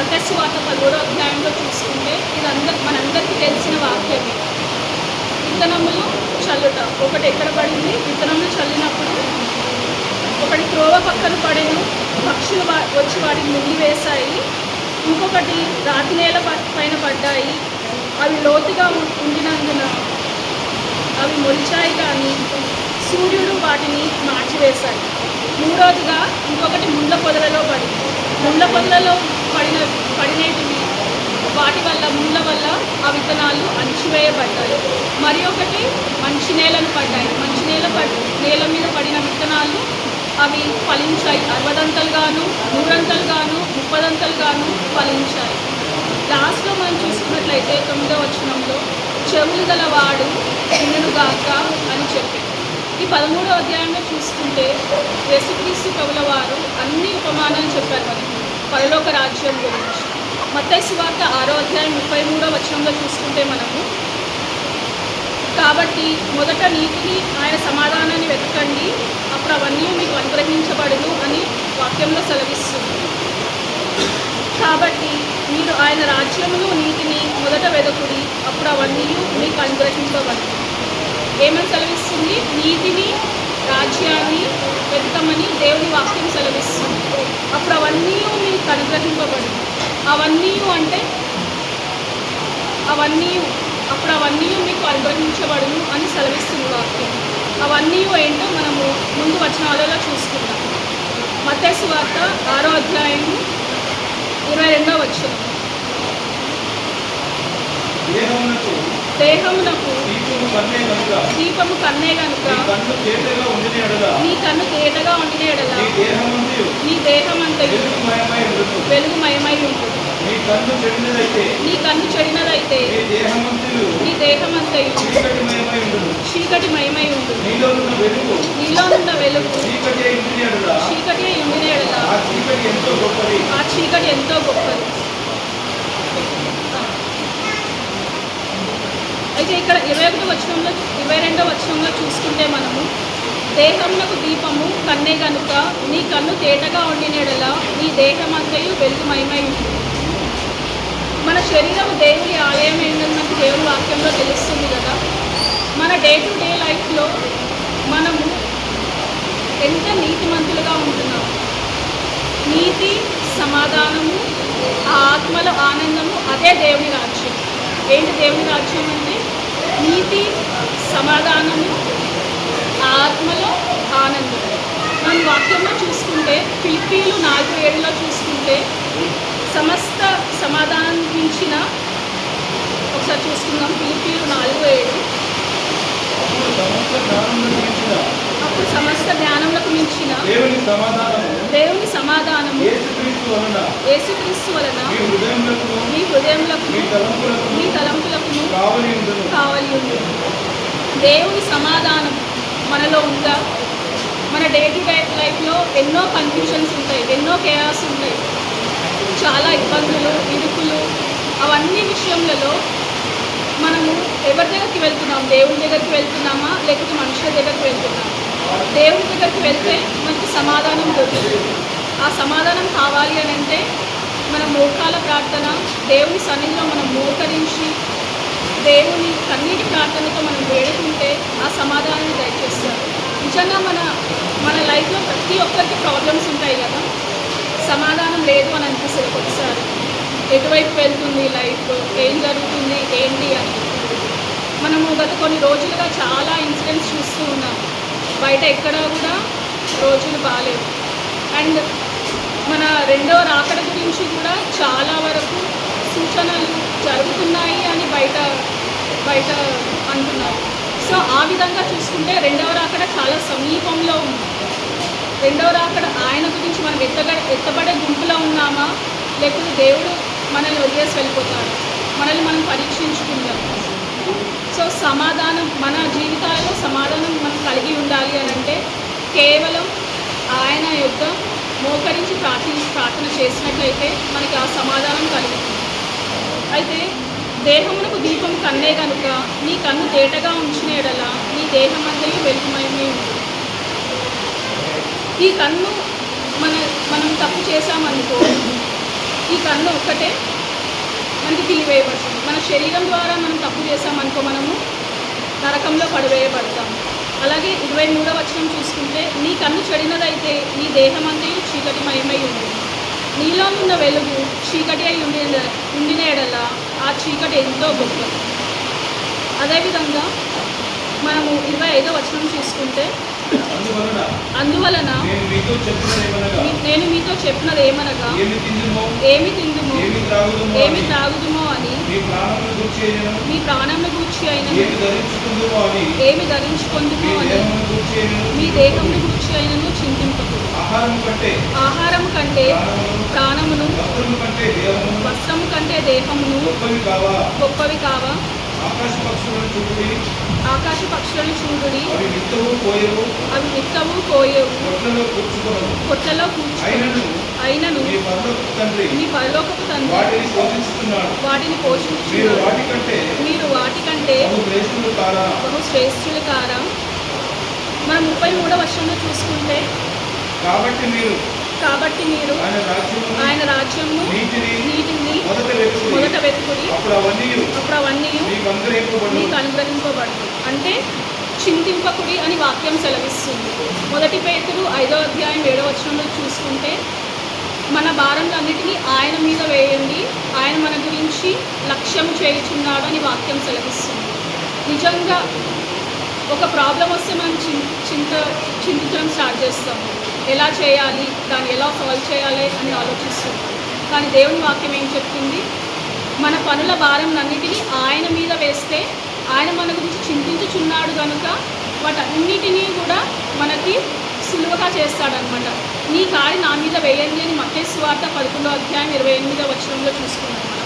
మతస్వార్త పదమూడో అధ్యాయంలో చూసుకుంటే ఇది అందరి మనందరికీ తెలిసిన వాక్యమే. విత్తనములు చల్లుట. ఒకటి ఎక్కడ పడింది? విత్తనములు చల్లినప్పుడు ఒకటి త్రోవ పక్కన పడేను. పక్షులు వా- వచ్చి వాటిని మింగివేశాయి ఇంకొకటి రాతి నేల పైన పడ్డాయి. అవి లోతుగా ఉండినందున అవి మొలిచాయి కానీ సూర్యుడు వాటిని మార్చివేశాయి మూడవదిగా ఇంకొకటి ముండ్ల పొదలలో పడింది. ముండ్ల పొదలలో పడిన పడినటివి వాటి వల్ల ముళ్ళ వల్ల ఆ విత్తనాలు అణిచివేయబడ్డాయి. మరి ఒకటి మంచి నేలను పడ్డాయి. మంచి నేల నేల మీద పడిన విత్తనాలు అవి ఫలించాయి. అరవదంతలుగాను నూరంతలుగాను ముప్పదంతలుగాను ఫలించాయి. లాస్ట్లో మనం చూసుకున్నట్లయితే తొమ్మిదో వచనంలో చెవులు గలవాడు వినుగాక అని చెప్పారు ఈ పదమూడో అధ్యాయంలో చూసుకుంటే యేసుక్రీస్తు కవుల వారు అన్ని ఉపమానాలు చెప్పారు మనకి. పరలోక రాజ్యం గురించి. మత్తయి వార్త ఆరో అధ్యాయం ముప్పై మూడో వచనంలో చూసుకుంటే మనము కాబట్టి మొదట నీతిని ఆయన సమాధానాన్ని వెతకండి అప్పుడు అవన్నీ మీకు అనుగ్రహించబడును అని వాక్యంలో సెలవిస్తుంది. కాబట్టి మీరు ఆయన రాజ్యమును నీతిని మొదట వెదకుడి అప్పుడు అవన్నీ మీకు అనుగ్రహింపబడును. ఏమని సెలవిస్తుంది? నీతిని రాజ్యాన్ని వెతకమని దేవుని వాక్యం సెలవిస్తుంది. అప్పుడు అవన్నీ మీకు అనుగ్రహింపబడు అవన్నీ అంటే అవన్నీ అప్పుడు అవన్నీ మీకు అనుగ్రహించబడును అని సెలవిస్తుంది వాక్యం. అవన్నీ ఏంటో మనము ముందు వచనాలలో చూసుకుందాం. మతేసు వార్త ఆరో అధ్యాయం ఇరవై రెండో వచ్చిన దేహమునకు దీపము కన్నే కనుక. నీ కన్ను తేటగా ఉండిన ఎడల. నీ నీ దేహమంతయు వెలుగుమయమై ఉంటుంది నీ కన్ను చెడినదైతే. నీ చీకటిమయమై ఉండును. చీకటిమయమై ఉంటుంది నీలో ఉన్న వెలుగు చీకటి చీకటి ఉండిన ఎడల. ఆ చీకటి ఎంతో గొప్పది ఆ చీకటి ఎంతో గొప్పది అయితే ఇక్కడ ఇరవై ఒకటి వచనంలో ఇరవై రెండో వచనంలో చూసుకుంటే మనము దేహమునకు దీపము కన్నే గనుక నీ కన్ను తేటగా ఉండిన నీ దేహం అంతయు వెలుగుమయమై ఉంటుంది. మన శరీరం దేవుని ఆలయం ఏంటని మనకి దేవుని వాక్యంలో తెలుస్తుంది కదా. మన డే టు డే లైఫ్లో మనము ఎంత నీతిమంతులుగా ఉంటున్నాం? నీతి సమాధానము ఆ ఆనందము అదే దేవుని రాజ్యం. ఏంటి దేవుని రాజ్యం అంటే? నీతి సమాధానము ఆత్మలో ఆనందం మనం వాక్యంలో చూసుకుంటే పిలిపీలు నాలుగు ఏళ్ళలో చూసుకుంటే సమస్త సమాధానం మించిన ఒకసారి చూసుకుందాం. పిలిపీలు నాలుగు ఏడు సమస్త జ్ఞానములకు మించిన దేవుని సమాధానము యేసుక్రీస్తు వలన మీ హృదయములకు మీ తలంపులకు కావలి దేవుని సమాధానం మనలో ఉందా? మన డే టు డే లైఫ్లో ఎన్నో కన్ఫ్యూషన్స్ ఉంటాయి ఎన్నో కేయాస్ ఉంటాయి. చాలా ఇబ్బందులు ఇరుకులు అవన్నీ విషయములలో మనము ఎవరి దగ్గరికి వెళ్తున్నాం? దేవుని దగ్గరికి వెళ్తున్నామా? లేకపోతే మనుషుల దగ్గరికి వెళ్తున్నామా? దేవుని దగ్గరికి వెళ్తే మనకి సమాధానం దొరుకుతుంది. ఆ సమాధానం కావాలి అని అంటే మన మోకాల ప్రార్థన దేవుని సన్నిధిలో మనం మోకరించి దేవుని కన్నీటి ప్రార్థనతో మనం వేడుకుంటే ఆ సమాధానాన్ని దయచేస్తారు. నిజంగా మన మన లైఫ్లో ప్రతి ఒక్కరికి ప్రాబ్లమ్స్ ఉంటాయి కదా? సమాధానం లేదు అని అనిపిస్తుంది ఒకసారి ఎటువైపు వెళ్తుంది లైఫ్ ఏం జరుగుతుంది? ఏంటి అని. మనము గత కొన్ని రోజులుగా చాలా ఇన్సిడెంట్స్ చూస్తూ ఉన్నాం. బయట ఎక్కడ కూడా రోజులు బాగాలేవు అండ్ మన రెండో రాకడ గురించి కూడా చాలా వరకు సూచనలు జరుగుతున్నాయి అని బయట బయట అంటున్నారు. సో ఆ విధంగా చూసుకుంటే రెండవ రాకడ చాలా సమీపంలో ఉంది. రెండవ రాకడ ఆయన గురించి మనం ఎత్తగ ఎత్తబడే గుంపులో ఉన్నామా? లేకపోతే దేవుడు మనల్ని వదిలేసి వెళ్ళిపోతాడు మనల్ని మనం పరీక్షించుకుందాం. సో సమాధానం మన జీవితాలలో సమాధానం మనం కలిగి ఉండాలి అని అంటే కేవలం ఆయన యొక్క మోకరించి ప్రార్థి ప్రార్థన చేసినట్లయితే మనకి ఆ సమాధానం కలుగుతుంది. అయితే దేహమునకు దీపం కన్నే కనుక నీ కన్ను తేటగా ఉంచిన ఎడల నీ దేహం అంతయు వెలుగుమయమే ఉంటుంది ఈ కన్ను మన మనం తప్పు చేశామనుకో ఈ కన్ను ఒక్కటే మనకి తీసివేయబడుతుంది మన శరీరం ద్వారా మనం తప్పు చేసామనుకో మనము నరకంలో పడివేయబడతాం. అలాగే ఇరవై మూడవ వచనం చూసుకుంటే నీ కన్ను చెడినదైతే నీ దేహం అంతయు చీకటి మయమై ఉంది నీలో ఉన్న వెలుగు చీకటి అయి ఉండిన ఉండిన ఎడల ఆ చీకటి ఎంతో గొప్పది. అదేవిధంగా మనము ఇరవై ఐదో వచనం చూసుకుంటే అందువలన నేను మీతో చెప్పినది ఏమనగా ఏమి తిందుమో ఏమి త్రాగుదుమో అని మీ ప్రాణంను గూర్చి అయిన ఏమి ధరించుకుందుమో అని మీ దేహంను గూర్చి అయినను చింతింపదు ఆహారం కంటే ప్రాణమును వస్త్రము కంటే దేహమును గొప్పవి కావా? ఆకాశ పక్షులను చూపుడి ఆకాశ పక్షులను చూడుడి. అవి విత్తవు పోయవు. అవి కోయవు కొట్లలో కూర్చుకోవడం కొట్టలో కూర్చు అయినను. మీ పనులకు తండ్రి. మీ పరలోకపు తండ్రి. వాటిని పోషిస్తున్నాడు. వాటిని మీరు పోషించున్నారు వాటికంటే మీరు వాటికంటే బహు శ్రేష్ఠులు కారా? బహు శ్రేష్ఠులు కారా? మనం ముప్పై మూడో వర్షంలో చూసుకుంటే కాబట్టి మీరు కాబట్టి మీరు ఆయన రాజ్యము నీటిని మొదట వెతుకుడి. వెతుకుడి. అప్పుడు అవన్నీ మీకు అనుగ్రహింపబడు అంటే చింతింపకుడి అని వాక్యం సెలవిస్తుంది. మొదటి పేతులు ఐదో అధ్యాయం ఏడో వచనంలో చూసుకుంటే మన భారంలన్నిటినీ ఆయన మీద వేయండి. ఆయన మన గురించి లక్ష్యం చేయుచున్నాడు అని వాక్యం సెలవిస్తుంది. నిజంగా ఒక ప్రాబ్లం వస్తే మనం చింత చింతించడం స్టార్ట్ చేస్తాం ఎలా చేయాలి దాన్ని ఎలా సాల్వ్ చేయాలి అని ఆలోచిస్తుంది. కానీ దేవుని వాక్యం ఏం చెప్తుంది? మన పనుల భారం అన్నిటినీ ఆయన మీద వేస్తే ఆయన మన గురించి చింతించుచున్నాడు కనుక వాటన్నిటినీ కూడా మనకి సులువుగా చేస్తాడనమాట నీ కాడి నా మీద వేయండి అని మతే స్వార్థ పదకొండో అధ్యాయం ఇరవై ఎనిమిదో వచనంలో చూసుకున్నాను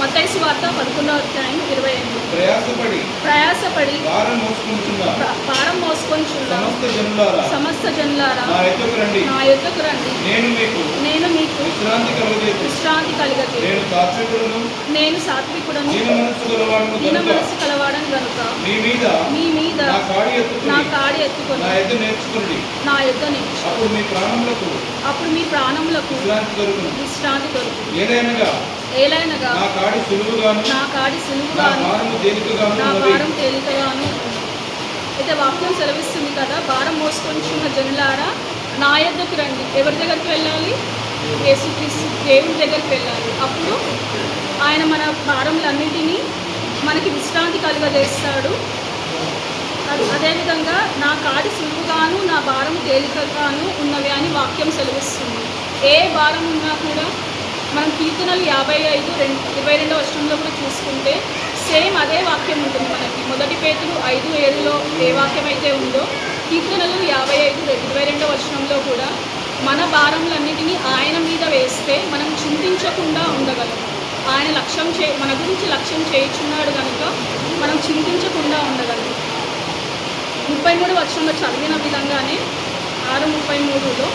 మత్తయి సువార్త పదకొండో అధ్యాయం ఇరవై ఎనిమిది. ప్రయాసపడి ప్రయాసపడి భారం మోసుకుంటున్న ప్ర- భారం మోసుకొని సమస్త జనులారా సమస్త జనులారా నా ఎద్దకు రండి. నా యొద్దకు రండి. నేను మీకు నేను మీకు విశ్రాంతి కలుగజేసి విశ్రాంతి కలిగతే నేను సాత్వికుడును. నేను సాత్వికుడను. దీన మనస్సు గలవాడును దీన కలవాడని కనుక మీ మీద మీ మీద నా కాడి నా ఎత్తుకుని. కాడి నా ఎత్తుకొని ఎద్దు నేర్చుకుని నా యొద్ద నేర్చు అప్పుడు మీ ప్రాణములకు అప్పుడు మీ ప్రాణములకు విశ్రాంతి దొరుకును విశ్రాంతి ఏలైనగా నా కాడి సులువుగాను నా కాడి నా సులువుగాను భారము తేలికగాను నా భారం తేలికగాను. అయితే వాక్యం సెలవిస్తుంది కదా భారం మోసుకొంచున్న జనులారా నా యొద్దకు రండి. ఎవరి దగ్గరికి వెళ్ళాలి? యేసుక్రీస్తు దేవుని దగ్గరికి వెళ్ళాలి. అప్పుడు ఆయన మన భారములన్నిటినీ మనకి విశ్రాంతి కలుగజేస్తాడు. అదేవిధంగా నా కాడి సులువుగాను నా భారం తేలికగాను ఉన్నవి అని వాక్యం సెలవిస్తుంది. ఏ భారం ఉన్నా కూడా మనం కీర్తనలు యాభై ఐదు రెండు ఇరవై రెండో అష్టంలో కూడా చూసుకుంటే సేమ్ అదే వాక్యం ఉంటుంది మనకి. మొదటి పేతులు ఐదు ఏడులో ఏ వాక్యం అయితే ఉందో కీర్తనలు యాభై ఐదు ఇరవై రెండో అష్టంలో కూడా మన భారములన్నిటినీ ఆయన మీద వేస్తే మనం చింతించకుండా ఉండగలం. ఆయన లక్ష్యం చే మన గురించి లక్ష్యం చేయుచున్నాడు కనుక మనం చింతించకుండా ఉండగలం. ముప్పై మూడు వర్షంలో చదివిన విధంగానే ఆరు ముప్పై మూడులో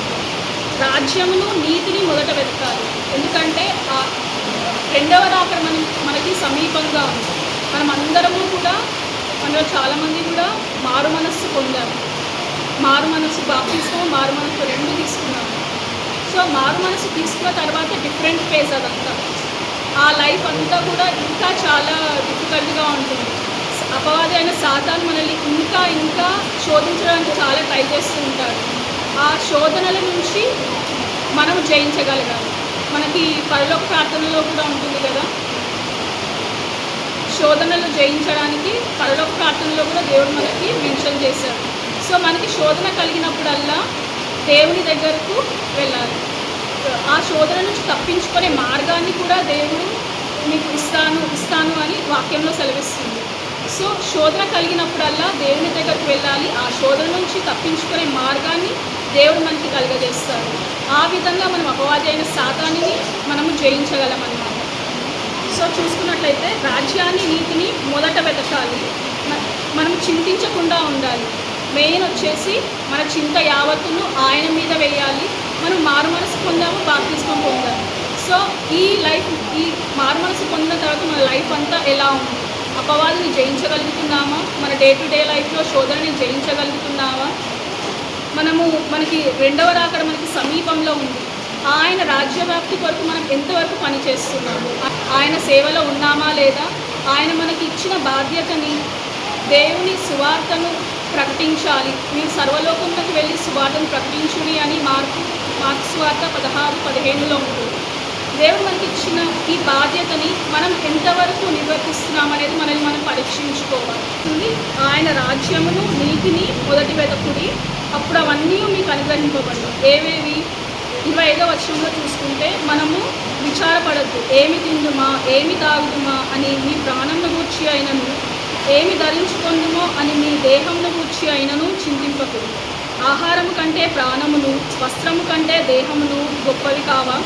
రాజ్యమును నీతిని మొదట వెతుకాలి. ఎందుకంటే ఆ రెండవ రాక మనం మనకి సమీపంగా ఉంది. మనం అందరము కూడా మనలో చాలామంది కూడా మారు మనస్సు పొందాము. మారు మనస్సు బాప్తిస్తాము మారు మనస్సు రెండు తీసుకున్నాము. సో మారు మనస్సు తీసుకున్న తర్వాత డిఫరెంట్ ఫేజ్ అదంతా. ఆ లైఫ్ అంతా కూడా ఇంకా చాలా డిఫికల్ట్గా ఉంటుంది. అపవాది అయిన సాతాన్ మనల్ని ఇంకా ఇంకా శోధించడానికి చాలా ట్రై చేస్తూ ఉంటాడు. ఆ శోధనల నుంచి మనం జయించగలగాలి. మనకి పరలోక ప్రార్థనలో కూడా ఉంటుంది కదా. శోధనలు జయించడానికి పరలోక ప్రార్థనలో కూడా దేవుడు మనకి మెన్షన్ చేశారు సో మనకి శోధన కలిగినప్పుడల్లా దేవుని దగ్గరకు వెళ్ళాలి. ఆ శోధన నుంచి తప్పించుకునే మార్గాన్ని కూడా దేవుడు మీకు ఇస్తాను ఇస్తాను అని వాక్యంలో సెలవిస్తుంది. సో శోధన కలిగినప్పుడల్లా దేవుని దగ్గరకు వెళ్ళాలి. ఆ శోధన నుంచి తప్పించుకునే మార్గాన్ని దేవుడు మనకి కలుగజేస్తాడు. ఆ విధంగా మనం అపవాది అయిన సాతాన్ని మనము జయించగలమన్నమాట. సో చూసుకున్నట్లయితే రాజ్యాన్ని నీతిని మొదట వెతకాలి. మ- మనం చింతించకుండా ఉండాలి. మెయిన్ వచ్చేసి మన చింత యావత్తును ఆయన మీద వేయాలి. మనం మారుమనసు పొందాము బాప్తిస్మం పొందాము. సో ఈ లైఫ్ ఈ మారుమనసు పొందిన తర్వాత మన లైఫ్ అంతా ఎలా ఉంది? అపవాదిని జయించగలుగుతున్నామా? మన డే టు డే లైఫ్లో శోధనని జయించగలుగుతున్నామా? మనము మనకి రెండవ రాకడ మనకి సమీపంలో ఉంది. ఆయన రాజ్యవ్యాప్తి కొరకు మనం ఎంతవరకు పనిచేస్తున్నాము ఆయన సేవలో ఉన్నామా లేదా? ఆయన మనకి ఇచ్చిన బాధ్యతని దేవుని సువార్తను ప్రకటించాలి. మీరు సర్వలోకంలోకి వెళ్ళి సువార్తను ప్రకటించుడి అని మార్పు మార్క్ సువార్త పదహారు పదిహేనులో ఉంటుంది దేవుడు మనకి ఇచ్చిన ఈ బాధ్యతని మనం ఎంతవరకు నిర్వర్తిస్తున్నామనేది మనల్ని మనం పరీక్షించుకోవాలి. ఆయన రాజ్యమును నీతిని మొదటి వెతకుడి అప్పుడు అవన్నీ మీకు అనుగ్రహింపబడు ఏవేవి? ఇరవై ఐదో వచనంలో చూసుకుంటే మనము విచారపడద్దు. ఏమి తిందుమా? ఏమి తాగుదుమా? అని మీ ప్రాణంను గూర్చి అయినను. ఏమి ధరించుకుందుమో? అని మీ దేహంను గూర్చి అయినను చింతింపకూడదు ఆహారము కంటే ప్రాణమును వస్త్రము కంటే దేహమును గొప్పవి కావా?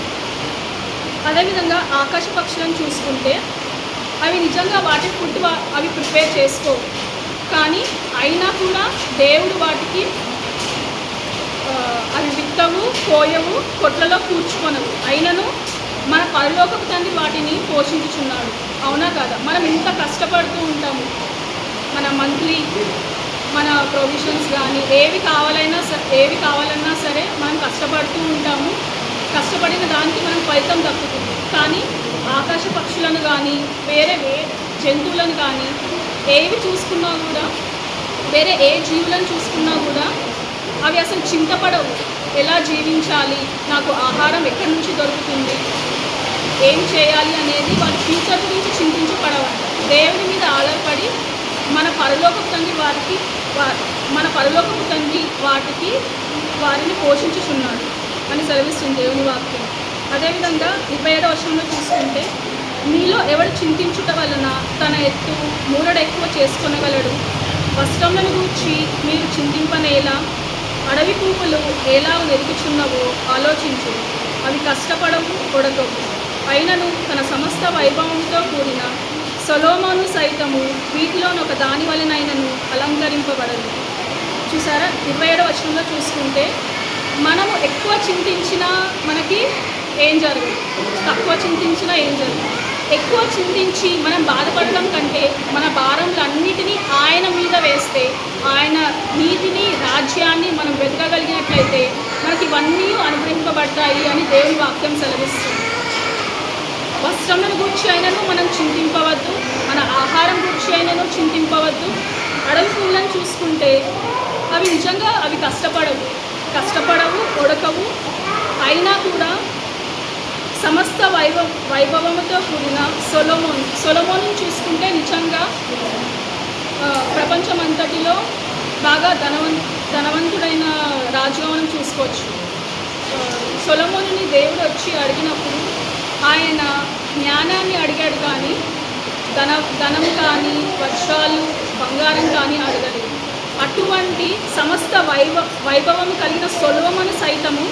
అదేవిధంగా ఆకాశ పక్షులను చూసుకుంటే అవి నిజంగా వాటి ఫుడ్ అవి ప్రిపేర్ చేసుకోవు. కానీ అయినా కూడా దేవుడు వాటికి అవి విత్తవు కోయవు కొట్లలో కూర్చుకొనవు. అయినను మన పరలోకపు తండ్రి వాటిని పోషించుచున్నాడు. అవునా కాదా? మనం ఇంత కష్టపడుతూ ఉంటాము. మన మంత్లీ మన ప్రొవిజన్స్ కానీ ఏవి కావాలైనా సరే ఏవి కావాలన్నా సరే మనం కష్టపడుతూ ఉంటాము. కష్టపడిన దానికి మనం ఫలితం దక్కుతుంది. కానీ ఆకాశ పక్షులను కానీ వేరే వే జంతువులను కానీ ఏవి చూసుకున్నా కూడా వేరే ఏ జీవులను చూసుకున్నా కూడా అవి అసలు చింతపడవు. ఎలా జీవించాలి? నాకు ఆహారం ఎక్కడి నుంచి దొరుకుతుంది? ఏం చేయాలి అనేది వారి ఫ్యూచర్ గురించి చింతించబడవంట దేవుని మీద ఆధారపడి మన పరలోక తండ్రి వారికి మన పరలోక తండ్రి వాటికి వారిని పోషించుచున్నాడు అని సెలవిస్తుంది దేవుని వాక్యం. అదేవిధంగా ముప్పై ఏడవ వర్షంలో చూసుకుంటే మీలో ఎవడు చింతించుట వలన తన ఎత్తు మూరడు ఎక్కువ చేసుకొనగలడు? వస్త్రములను గూర్చి మీరు చింతింపనేలా? అడవి పువ్వులు ఎలా వెలుగుచున్నవో ఆలోచించు. అవి కష్టపడవు కొడకవు అయినను తన సమస్త వైభవంతో కూడిన సొలోమోను సైతము వీటిలోని ఒక దాని వలనైనను అలంకరింపబడదు చూసారా ఇరవై ఏడవ వచనంలో చూసుకుంటే మనము ఎక్కువ చింతించినా మనకి ఏం జరగదు. తక్కువ చింతించినా ఏం జరగదు. ఎక్కువ చింతించి మనం బాధపడడం కంటే మన భారములన్నిటినీ ఆయన మీద వేస్తే ఆయన నీతిని రాజ్యాన్ని మనం వెతకగలిగినట్లయితే మనకి ఇవన్నీ అనుగ్రహింపబడతాయి అని దేవుని వాక్యం సెలవిస్తుంది. వస్త్రములను గురించి అయినను మనం చింతింపవద్దు మన ఆహారం గురించి అయినను చింతింపవద్దు. అడవి పూలను చూసుకుంటే అవి నిజంగా అవి కష్టపడవు. కష్టపడవు ఉడకవు. అయినా కూడా సమస్త వైభవ వైభవముతో కూడిన సొలమోన్ సొలమోను చూసుకుంటే నిజంగా ప్రపంచం ప్రపంచమంతటిలో బాగా ధనవం ధనవంతుడైన రాజుగా మనం చూసుకోవచ్చు సొలమోనుని దేవుడు వచ్చి అడిగినప్పుడు ఆయన జ్ఞానాన్ని అడిగాడు కానీ ధన ధనం కానీ వర్షాలు బంగారం కానీ అడగలేదు. అటువంటి సమస్త వైభ వైభవం కలిగిన సొలవమను సైతము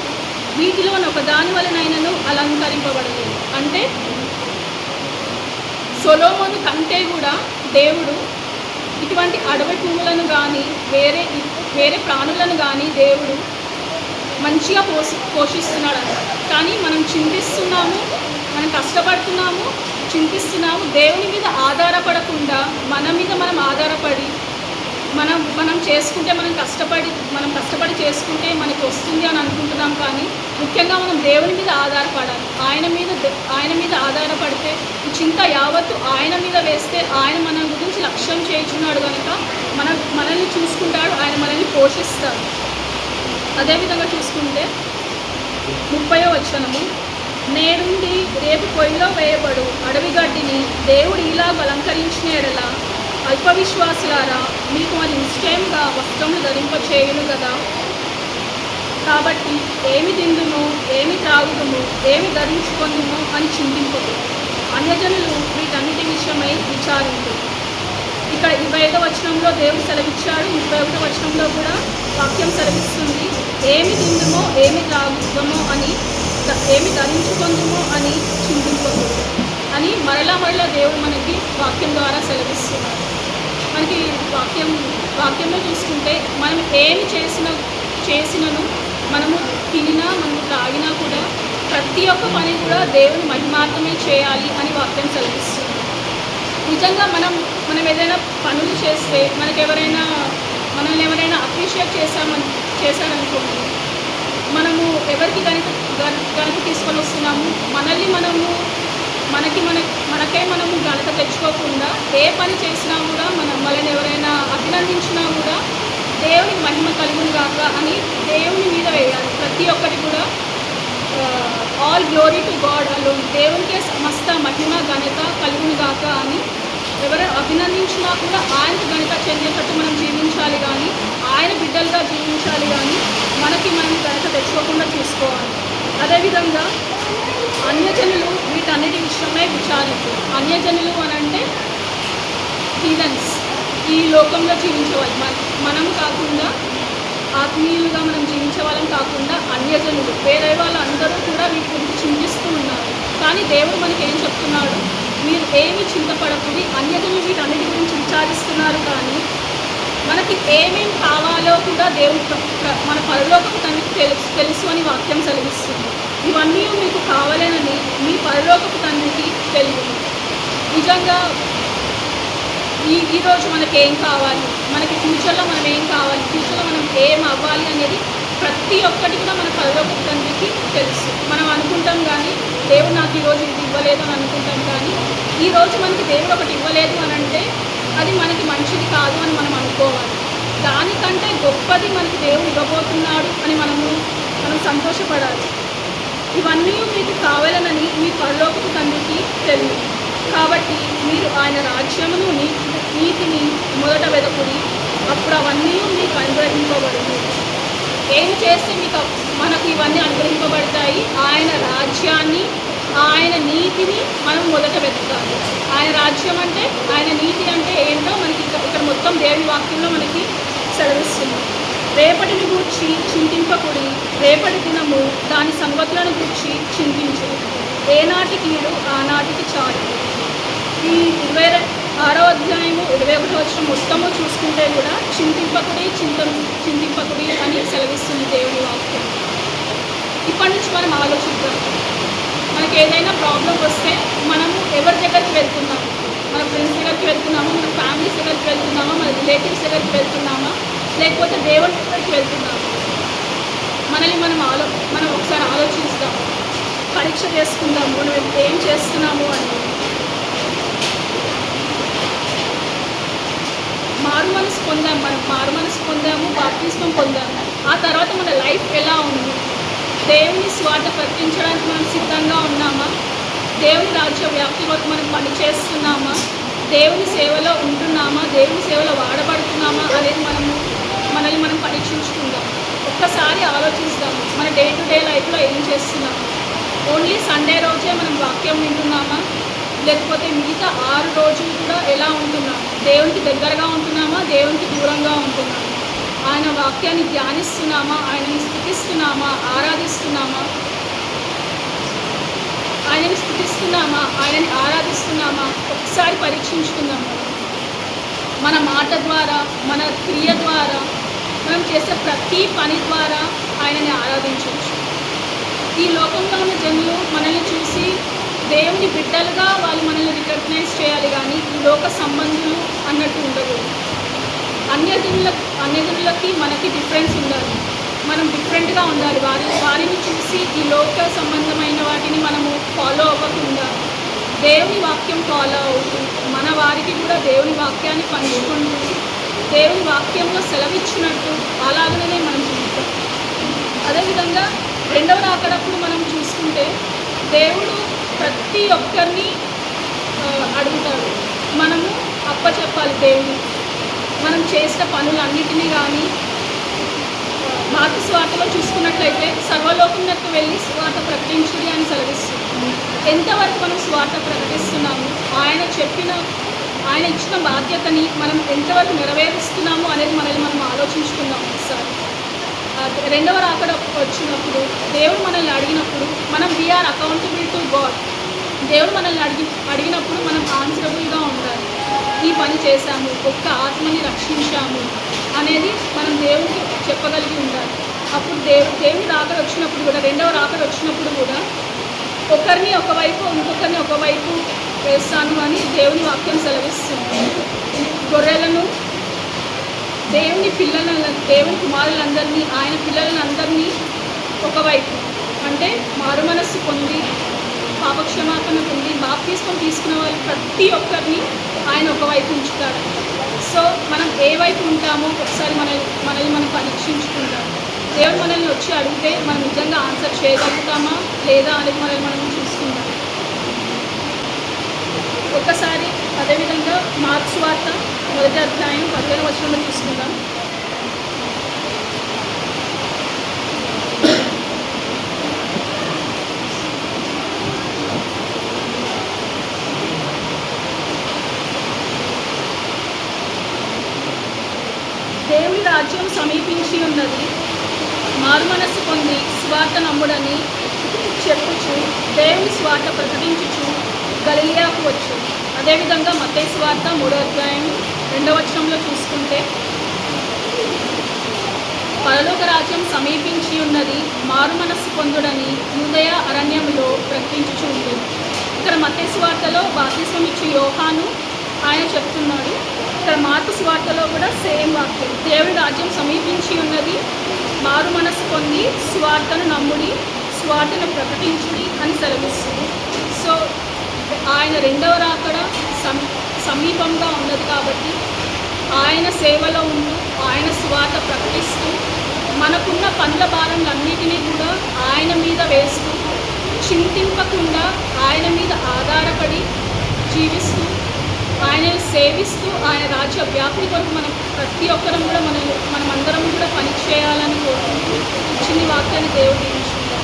వీటిలో ఒక దాని వలనైనను అలంకరింపబడలేదు. అంటే సొలోమోను కంటే కూడా దేవుడు ఇటువంటి అడవి పువ్వులను కానీ వేరే వేరే ప్రాణులను కానీ దేవుడు మంచిగా పోషి పోషిస్తున్నాడు కానీ మనం చింతిస్తున్నాము మనం కష్టపడుతున్నాము చింతిస్తున్నాము దేవుని మీద ఆధారపడకుండా మన మీద మనం ఆధారపడి మనం మనం చేసుకుంటే మనం కష్టపడి మనం కష్టపడి చేసుకుంటే మనకి వస్తుంది అని అనుకుంటున్నాం కానీ ముఖ్యంగా మనం దేవుని మీద ఆధారపడాలి. ఆయన మీద ఆయన మీద ఆధారపడితే చింత యావత్తు ఆయన మీద వేస్తే ఆయన మన గురించి లక్ష్యం చేయించున్నాడు కనుక మన మనల్ని చూసుకుంటాడు ఆయన మనల్ని పోషిస్తాడు. అదేవిధంగా చూసుకుంటే ముప్పయో వచనము నేడుండి రేపు పొయ్యిలో వేయబడు అడవి గడ్డిని దేవుడు ఇలా అలంకరించిన ఎడల అల్పవిశ్వాసులారా మీకు మరి నిశ్చయంగా వస్త్రములు ధరింపచేయును కదా? కాబట్టి ఏమి తిందును ఏమి త్రాగుదును ఏమి ధరించుకుందుము అని చింతింపదు. అన్యజనులు వీటన్నిటి విషయమై విచారించు. ఇక్కడ ఇరవై ఐదో వచనంలో దేవుడు సెలవిచ్చాడు ముప్పై ఒకటో వచనంలో కూడా వాక్యం సెలవిస్తుంది. ఏమి తిందుమో ఏమి త్రాగుదామో అని ఏమి ధరించుకుందుమో అని చింతింపదు అని మరలా మరలా దేవుడు మనకి వాక్యం ద్వారా సెలవిస్తున్నాడు. మనకి వాక్యం వాక్యంలో చూసుకుంటే మనం ఏమి చేసిన చేసినను మనము తినినా మనము తాగినా కూడా ప్రతి ఒక్క పని కూడా దేవుని మహిమార్థమే చేయాలి అని వాక్యం చదివిస్తుంది నిజంగా మనం మనం ఏదైనా పనులు చేస్తే మనకి ఎవరైనా మనల్ని ఎవరైనా అప్రిషియేట్ చేశామని చేశారనుకోండి మనము ఎవరికి గణిత గణ- తీసుకొని వస్తున్నాము మనల్ని మనము మనకి మన మనకే మనము ఘనత తెచ్చుకోకుండా ఏ పని చేసినా కూడా మనం మనల్ని ఎవరైనా అభినందించినా కూడా దేవుని మహిమ కలుగును కాక అని దేవుని మీద వేయాలి. ప్రతి ఒక్కటి కూడా ఆల్ గ్లోరీ టు గాడ్ అలో దేవునికే సమస్త మహిమ ఘనత కలుగును గాక అని ఎవరైనా అభినందించినా కూడా ఆయనకు ఘనత చెందేటట్టు మనం జీవించాలి కానీ ఆయన బిడ్డలుగా జీవించాలి కానీ మనకి మనం ఘనత తెచ్చుకోకుండా చూసుకోవాలి. అదేవిధంగా అన్యజనులు వీటన్నిటి విషయమై విచారించు. అన్యజనులు అని అంటే హీదన్స్ ఈ లోకంలో జీవించే మనం కాకుండా ఆత్మీయులుగా మనం జీవించే వాళ్ళం కాకుండా అన్యజనులు. వేరే వాళ్ళందరూ కూడా వీటి గురించి చింతిస్తూ ఉన్నారు. కానీ దేవుడు మనకి ఏం చెప్తున్నాడు? మీరు ఏమి చింతపడకూడదు అన్యజనులు వీటన్నిటి గురించి విచారిస్తున్నారు కానీ మనకి ఏమేం కావాలో కూడా దేవుడు మన పరలోకపు తండ్రికి తెలుసు తెలుసు అని వాక్యం చదివిస్తుంది ఇవన్నీ మీకు కావాలేనని మీ పరలోకపు తండ్రికి తెలియదు. నిజంగా ఈ ఈరోజు మనకి ఏం కావాలి? మనకి ఫ్యూచర్లో మనం ఏం కావాలి? ఫ్యూచర్లో మనం ఏం అవ్వాలి అనేది ప్రతి ఒక్కటి కూడా మన పరలోకపు తండ్రికి తెలుసు. మనం అనుకుంటాం కానీ దేవుడు నాకు ఈరోజు ఇది ఇవ్వలేదు అని అనుకుంటాం కానీ ఈ రోజు మనకి దేవుడు ఒకటి ఇవ్వలేదు అని అంటే అది మనకి మంచిది కాదు అని మనం అనుకోవాలి. దానికంటే గొప్పది మనకి దేవుడు ఇవ్వబోతున్నాడు అని మనము మనం సంతోషపడాలి. ఇవన్నీ మీకు కావాలనని మీ పరలోకపు తండ్రికి తెలియదు కాబట్టి మీరు ఆయన రాజ్యమును నీతిని మొదట వెదకుడి. అప్పుడు అవన్నీ మీకు అనుగ్రహింపబడుతుంది ఏం చేస్తే మీకు మనకు ఇవన్నీ అనుగ్రహింపబడతాయి? ఆయన రాజ్యాన్ని ఆయన నీతిని మనం మొదట వెతకాలి. ఆయన రాజ్యం అంటే ఆయన నీతి అంటే ఏంటో మనకి ఇక్కడ మొత్తం దేవుని వాక్యంలో మనకి సెలవిస్తుంది. రేపటిని గూర్చి చింతింపకుడి రేపటి దినము దాని సంగతులను గూర్చి చింతించు. ఏనాటి కీడు ఆనాటికి చాలు. ఈ ఇరవై ఆరో అధ్యాయము ఇరవై ఒకటో వచ్చిన మొత్తము చూసుకుంటే కూడా చింతింపకుడి చింత చింతింపకుడి అని సెలవిస్తుంది దేవుని వాక్యం. ఇప్పటి నుంచి మనం ఆలోచిద్దాం. మనకి ఏదైనా ప్రాబ్లం వస్తే మనము ఎవరి దగ్గరికి వెళ్తున్నాము? మన ఫ్రెండ్స్ దగ్గరికి వెళ్తున్నామా? మన ఫ్యామిలీస్ దగ్గరికి వెళ్తున్నామా? మన రిలేటివ్స్ దగ్గరికి వెళ్తున్నామా? లేకపోతే దేవుడి దగ్గరికి వెళ్తున్నామా? మనల్ని మనం ఆలో మనం ఒకసారి ఆలోచిస్తాం పరీక్ష చేసుకుందాము. మనం ఏం చేస్తున్నాము అని. మారు మనసు పొందాము మనం మారు మనసు పొందాము బాప్తిస్మం పొందాము. ఆ తర్వాత మన లైఫ్ ఎలా ఉంది? దేవుని స్వార్థ ప్రకటించడానికి మనం సిద్ధంగా ఉన్నామా? దేవుని రాజ్య వ్యాప్తి కొరకు మనం పని చేస్తున్నామా దేవుని సేవలో ఉంటున్నామా? దేవుని సేవలో వాడబడుతున్నామా అనేది మనము మనల్ని మనం పరీక్షించుకుందాం. ఒక్కసారి ఆలోచిస్తాము. మన డే టు డే లైఫ్లో ఏం చేస్తున్నాము ఓన్లీ సండే రోజే మనం వాక్యం వింటున్నామా? లేకపోతే మిగతా ఆరు రోజులు కూడా ఎలా ఉంటున్నాము దేవునికి దగ్గరగా ఉంటున్నామా? దేవునికి దూరంగా ఉంటున్నాము? ఆయన వాక్యాన్ని ధ్యానిస్తున్నామా? ఆయనని స్థుతిస్తున్నామా? ఆరాధిస్తున్నామా? ఆయనని స్థుతిస్తున్నామా? ఆయనని ఆరాధిస్తున్నామా? ఒకసారి పరీక్షించుకుందాం. మన మాట ద్వారా మన క్రియ ద్వారా మనం చేసే ప్రతి పని ద్వారా ఆయనని ఆరాధించవచ్చు. ఈ లోకంలో ఉన్న జనులు మనల్ని చూసి దేవుని బిడ్డలుగా వాళ్ళు మనల్ని రికగ్నైజ్ చేయాలి కానీ లోక సంబంధులు అన్నట్టు ఉండదు అన్యజనులకు అన్నిటిలోకి మనకి డిఫరెన్స్ ఉండాలి. మనం డిఫరెంట్గా ఉండాలి. వారి వారిని చూసి ఈ లోక సంబంధమైన వాటిని మనము ఫాలో అవ్వకుండా దేవుని వాక్యం ఫాలో అవుతూ మన వారికి కూడా దేవుని వాక్యాన్ని పంచుకుంటూ దేవుని వాక్యంలో సెలవిచ్చినట్టు అలాగనే మనం చూస్తాం అదేవిధంగా రెండవ రాకడప్పుడు మనం చూసుకుంటే దేవుడు ప్రతి ఒక్కరిని అడుగుతాడు. మనము అప్పచెప్పాలి దేవుని మనం చేసిన పనులన్నిటినీ కానీ మార్పు స్వార్థలో చూసుకున్నట్లయితే సర్వలోకంలోకి వెళ్ళి స్వార్థ ప్రకటించుడి అని సెలవిస్తుంది. ఎంతవరకు మనం స్వార్థ ప్రకటిస్తున్నాము ఆయన చెప్పిన ఆయన ఇచ్చిన బాధ్యతని మనం ఎంతవరకు నెరవేరుస్తున్నాము అనేది మనల్ని మనం ఆలోచించుకున్నాము ఒకసారి రెండవ రాకడ వచ్చినప్పుడు దేవుడు మనల్ని అడిగినప్పుడు మనం వీఆర్ అకౌంటబుల్ టు గాడ్ దేవుడు మనల్ని అడిగి అడిగినప్పుడు మనం ఆన్సరబుల్గా ఉండాలి. ఈ పని చేశాము ఒక్క ఆత్మని రక్షించాము అనేది మనం దేవుడికి చెప్పగలిగి ఉండాలి. అప్పుడు దేవుడు దేవుని రాకడ వచ్చినప్పుడు కూడా రెండవ రాకడ వచ్చినప్పుడు కూడా ఒకరిని ఒకవైపు ఇంకొకరిని ఒకవైపు వేస్తాను అని దేవుని వాక్యం సెలవిస్తుంది. గొర్రెలను దేవుని పిల్లలను దేవుని కుమారులందరినీ ఆయన పిల్లలందరినీ ఒకవైపు అంటే మారు మనస్సు పొంది పాపక్షమాపణ ఉంది బాప్తీస్వం తీసుకున్న వాళ్ళు ప్రతి ఒక్కరిని ఆయన ఒకవైపు ఉంచుతాడు. సో మనం ఏ వైపు ఉంటామో ఒకసారి మన మనల్ని మనం పరీక్షించుకుంటాం. దేవుడు మనల్ని వచ్చి అడిగితే మనం నిజంగా ఆన్సర్ చేయగలుగుతామా లేదా అనేది మనల్ని మనం చూసుకుంటాం. ఒక్కసారి అదేవిధంగా మార్క్స్ వార్త మొదటి అధ్యాయం పదిహేను వచ్చిన చూసుకుందాం దేవుని రాజ్యం సమీపించి ఉన్నది మారు మనస్సు పొంది స్వార్థ నమ్ముడని చెప్పుచు దేవుని స్వార్థ ప్రకటించుచు గలిలియాకు వచ్చు. అదేవిధంగా మతే స్వార్థ మూడో అధ్యాయం రెండవ వచనంలో చూసుకుంటే పరలోక రాజ్యం సమీపించి ఉన్నది మారు మనస్సు పొందుడని హృదయ అరణ్యంలో ప్రకటించుచు ఉంది. ఇక్కడ మతే స్వార్థలో బాప్తిస్మం ఇచ్చి యోహాను ఆయన చెప్తున్నాడు. ఇక్కడ మార్పు స్వార్థలో కూడా సేమ్ వాక్యం. దేవుడి రాజ్యం సమీపించి ఉన్నది మారు మనసు పొంది స్వార్థను నమ్ముడి స్వార్థను ప్రకటించుడి అని సెలవిస్తుంది. సో ఆయన రెండవ రాకడ సమీపంగా ఉన్నది కాబట్టి ఆయన సేవలో ఉంటూ ఆయన స్వార్థ ప్రకటిస్తూ మనకున్న పనుల భారంలన్నిటినీ కూడా ఆయన మీద వేస్తూ చింతింపకుండా ఆయన మీద ఆధారపడి జీవిస్తూ ఆయనను సేవిస్తూ ఆయన రాజ్య వ్యాప్తి కొరకు మనం ప్రతి ఒక్కరం కూడా మనం మనం అందరం కూడా పని చేయాలని కోరుకుంటూ ఇచ్చింది వాక్యాన్ని దేవుడు దీవించుకుంటాం